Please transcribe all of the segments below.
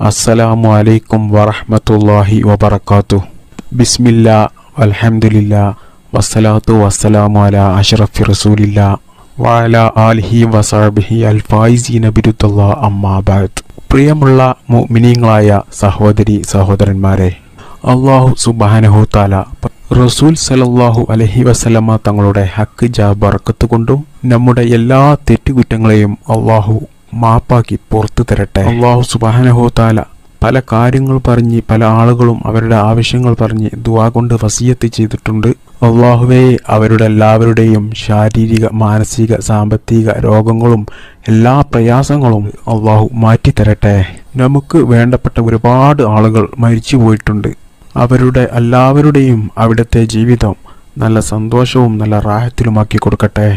അസ്സലാമു അലൈക്കും വറഹ്മത്തുള്ളാഹി വബറകാതുഹു. ബിസ്മില്ല വൽഹംദുലില്ലാ വസ്സലാത്തു വസ്സലാമു അല അഷറഫി റസൂലില്ല വാല ആലിഹി വസഹബിഹി അൽ ഫായിസീന ബിരുദല്ലാ അമ്മാബാദ് പ്രിയമുള്ള മുഅ്മിനീങ്ങളായ സഹോദരി സഹോദരന്മാരെ അള്ളാഹു സുബ്ഹാനഹു താല റസൂൽ സലല്ലാഹു അലഹി വസല്ലമ തങ്ങളുടെ ഹക്ക് ജാ ബറക്കത്ത് കൊണ്ടും നമ്മുടെ എല്ലാ തെറ്റുകുറ്റങ്ങളെയും അള്ളാഹു മാപ്പാക്കി പുറത്തു തരട്ടെ. അള്ളാഹു സുബാനഹോത്താല പല കാര്യങ്ങൾ പറഞ്ഞ് പല ആളുകളും അവരുടെ ആവശ്യങ്ങൾ പറഞ്ഞ് ദുവാ കൊണ്ട് വസീയത്ത് ചെയ്തിട്ടുണ്ട്. അള്ളാഹുവെ അവരുടെ എല്ലാവരുടെയും ശാരീരിക മാനസിക സാമ്പത്തിക രോഗങ്ങളും എല്ലാ പ്രയാസങ്ങളും അള്ളാഹു മാറ്റിത്തരട്ടെ നമുക്ക് വേണ്ടപ്പെട്ട ഒരുപാട് ആളുകൾ മരിച്ചു പോയിട്ടുണ്ട്. അവരുടെ എല്ലാവരുടെയും അവിടുത്തെ ജീവിതം നല്ല സന്തോഷവും നല്ല റാഹത്തിലുമാക്കി കൊടുക്കട്ടെ.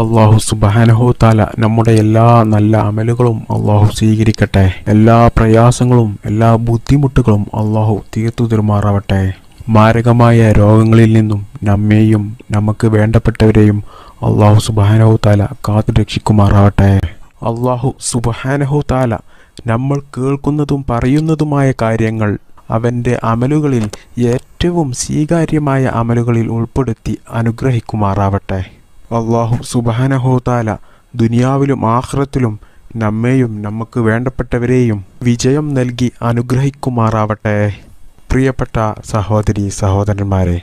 അള്ളാഹു സുബാനഹു താല നമ്മുടെ എല്ലാ നല്ല അമലുകളും അള്ളാഹു സ്വീകരിക്കട്ടെ. എല്ലാ പ്രയാസങ്ങളും എല്ലാ ബുദ്ധിമുട്ടുകളും അള്ളാഹു തീർത്തു തീർമാറാവട്ടെ മാരകമായ രോഗങ്ങളിൽ നിന്നും നമ്മെയും നമുക്ക് വേണ്ടപ്പെട്ടവരെയും അള്ളാഹു സുബാനഹു താല കാത്തു രക്ഷിക്കുമാറാവട്ടെ. അള്ളാഹു സുബാനഹു താല നമ്മൾ കേൾക്കുന്നതും പറയുന്നതുമായ കാര്യങ്ങൾ അവന്റെ അമലുകളിൽ ഏറ്റവും സ്വീകാര്യമായ അമലുകളിൽ ഉൾപ്പെടുത്തി അനുഗ്രഹിക്കുമാറാവട്ടെ. അള്ളാഹു സുബാനഹോതാല ദുനിയാവിലും ആഹ്റത്തിലും നമ്മെയും നമുക്ക് വേണ്ടപ്പെട്ടവരെയും വിജയം നൽകി അനുഗ്രഹിക്കുമാറാവട്ടെ. പ്രിയപ്പെട്ട സഹോദരി സഹോദരന്മാരെ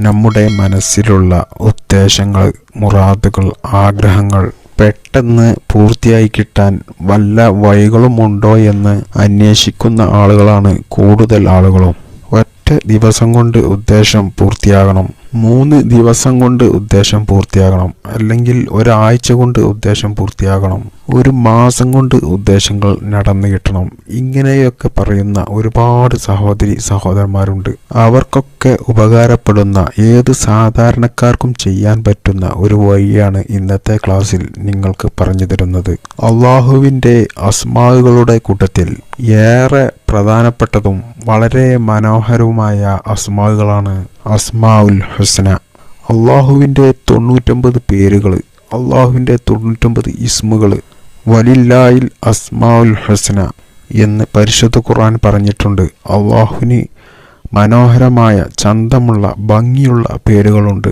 നമ്മുടെ മനസ്സിലുള്ള ഉദ്ദേശങ്ങൾ മുറാദുകൾ ആഗ്രഹങ്ങൾ പെട്ടെന്ന് പൂർത്തിയായി കിട്ടാൻ വല്ല വഴികളുമുണ്ടോ എന്ന് അന്വേഷിക്കുന്ന ആളുകളാണ് കൂടുതൽ ആളുകളും. ഒറ്റ ദിവസം കൊണ്ട് ഉദ്ദേശം പൂർത്തിയാകണം. മൂന്ന് ദിവസം കൊണ്ട് ഉദ്ദേശം പൂർത്തിയാകണം. അല്ലെങ്കിൽ ഒരാഴ്ച കൊണ്ട് ഉദ്ദേശം പൂർത്തിയാകണം. ഒരു മാസം കൊണ്ട് ഉദ്ദേശങ്ങൾ നടന്നു കിട്ടണം. ഇങ്ങനെയൊക്കെ പറയുന്ന ഒരുപാട് സഹോദരി സഹോദരന്മാരുണ്ട്. അവർക്കൊക്കെ ഉപകാരപ്പെടുന്ന ഏത് സാധാരണക്കാർക്കും ചെയ്യാൻ പറ്റുന്ന ഒരു വഴിയാണ് ഇന്നത്തെ ക്ലാസ്സിൽ നിങ്ങൾക്ക് പറഞ്ഞു തരുന്നത്. അള്ളാഹുവിന്റെ അസ്മാവുകളുടെ കൂട്ടത്തിൽ ഏറെ പ്രധാനപ്പെട്ടതും വളരെ മനോഹരവുമായ അസ്മാവുകളാണ് അസ്മാഉൽ ഹുസ്ന. അള്ളാഹുവിന്റെ തൊണ്ണൂറ്റൊമ്പത് പേരുകൾ അള്ളാഹുവിന്റെ തൊണ്ണൂറ്റൊമ്പത് ഇസ്മുകൾ വലില്ലായിൽ അസ്മാഉൽ ഹുസ്ന എന്ന് പരിശുദ്ധ ഖുർആൻ പറഞ്ഞിട്ടുണ്ട്. അള്ളാഹുവിന് മനോഹരമായ ചന്തമുള്ള ഭംഗിയുള്ള പേരുകളുണ്ട്.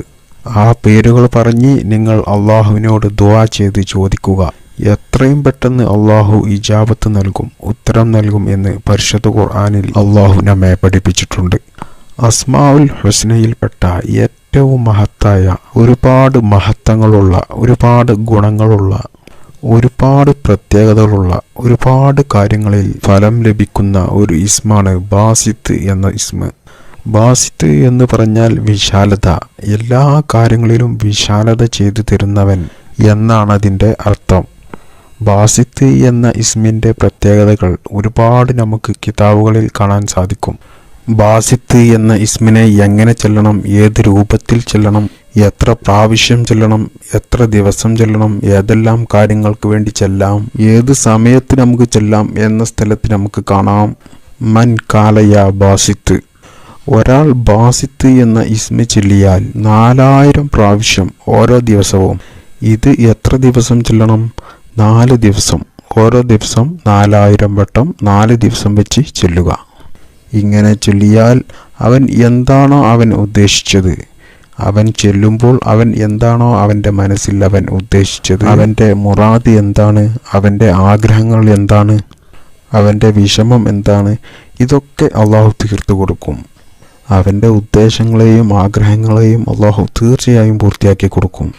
ആ പേരുകൾ പറഞ്ഞ് നിങ്ങൾ അള്ളാഹുവിനോട് ദുവാ ചെയ്ത് ചോദിക്കുക. എത്രയും പെട്ടെന്ന് അള്ളാഹു ഇജാബത്ത് നൽകും ഉത്തരം നൽകും എന്ന് പരിശുദ്ധ ഖുർആാനിൽ അള്ളാഹു നമ്മെ പഠിപ്പിച്ചിട്ടുണ്ട്. അസ്മാഉൽ ഹുസ്നയിൽപ്പെട്ട ഏറ്റവും മഹത്തായ ഒരുപാട് മഹത്വങ്ങളുള്ള ഒരുപാട് ഗുണങ്ങളുള്ള ഒരുപാട് പ്രത്യേകതകളുള്ള ഒരുപാട് കാര്യങ്ങളിൽ ഫലം ലഭിക്കുന്ന ഒരു ഇസ്മാണ് ബാസിത്ത് എന്ന ഇസ്മ. ബാസിത്ത് എന്ന് പറഞ്ഞാൽ വിശാലത. എല്ലാ കാര്യങ്ങളിലും വിശാലത ചെയ്തു തരുന്നവൻ എന്നാണ് അതിന്റെ അർത്ഥം. ബാസിത്ത് എന്ന ഇസ്മിന്റെ പ്രത്യേകതകൾ ഒരുപാട് നമുക്ക് കിതാബുകളിൽ കാണാൻ സാധിക്കും. ബാസിത്ത് എന്ന ഇസ്മിനെ എങ്ങനെ ചെല്ലണം? ഏത് രൂപത്തിൽ ചെല്ലണം? എത്ര പ്രാവശ്യം ചെല്ലണം? എത്ര ദിവസം ചെല്ലണം? ഏതെല്ലാം കാര്യങ്ങൾക്ക് വേണ്ടി ചെല്ലാം? ഏത് സമയത്ത് നമുക്ക് ചെല്ലാം? എന്ന സ്ഥലത്ത് നമുക്ക് കാണാം. മൻ കാലയ ബാസിത്ത്. ഒരാൾ ബാസിത്ത് എന്ന ഇസ്മി ചെല്ലിയാൽ നാലായിരം പ്രാവശ്യം ഓരോ ദിവസവും. ഇത് എത്ര ദിവസം ചെല്ലണം? നാല് ദിവസം. ഓരോ ദിവസം നാലായിരം വട്ടം നാല് ദിവസം വെച്ച് ചൊല്ലുക. ഇങ്ങനെ ചൊല്ലിയാൽ അവൻ എന്താണോ അവൻ ഉദ്ദേശിച്ചത്? അവൻ ചെല്ലുമ്പോൾ അവൻ എന്താണോ അവന്റെ മനസ്സിൽ അവൻ ഉദ്ദേശിച്ചത്? അവന്റെ മുറാദ് എന്താണ്? അവന്റെ ആഗ്രഹങ്ങൾ എന്താണ്? അവന്റെ വിഷമം എന്താണ്? ഇതൊക്കെ അള്ളാഹു തീർത്തു കൊടുക്കും. അവന്റെ ഉദ്ദേശങ്ങളെയും ആഗ്രഹങ്ങളെയും അള്ളാഹു തീർച്ചയായും പൂർത്തിയാക്കി കൊടുക്കും.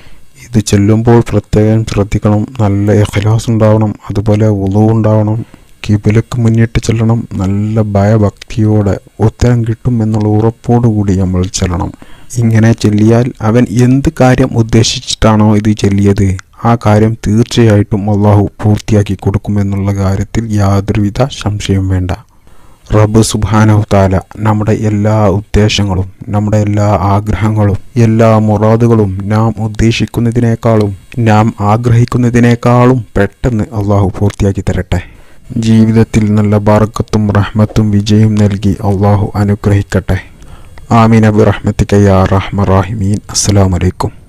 ഇത് ചെല്ലുമ്പോൾ പ്രത്യേകം ശ്രദ്ധിക്കണം. നല്ല എഹ്ലാസ് ഉണ്ടാവണം. അതുപോലെ ഉളു ഉണ്ടാവണം. കിബിലക്ക് മുന്നിട്ട് ചെല്ലണം. നല്ല ഭയഭക്തിയോടെ ഉത്തരം കിട്ടും എന്നുള്ള ഉറപ്പോടുകൂടി നമ്മൾ ചെല്ലണം. ഇങ്ങനെ ചെല്ലിയാൽ അവൻ എന്ത് കാര്യം ഉദ്ദേശിച്ചിട്ടാണോ ഇത് ചെല്ലിയത്? ആ കാര്യം തീർച്ചയായിട്ടും അള്ളാഹു പൂർത്തിയാക്കി കൊടുക്കുമെന്നുള്ള കാര്യത്തിൽ യാതൊരുവിധ സംശയം വേണ്ട. റബ്ബ് സുബാനഹു താല നമ്മുടെ എല്ലാ ഉദ്ദേശങ്ങളും നമ്മുടെ എല്ലാ ആഗ്രഹങ്ങളും എല്ലാ മുറാദുകളും നാം ഉദ്ദേശിക്കുന്നതിനേക്കാളും നാം ആഗ്രഹിക്കുന്നതിനേക്കാളും പെട്ടെന്ന് അള്ളാഹു പൂർത്തിയാക്കി തരട്ടെ. ജീവിതത്തിൽ നല്ല ബാർക്കത്തും റഹ്മത്തും വിജയവും നൽകി അള്ളാഹു അനുഗ്രഹിക്കട്ടെ. ആമീൻ. അബി റഹ്മത്തിക്കയ്യ റഹ്മ റാഹിമീൻ. അസ്സലാമലൈക്കും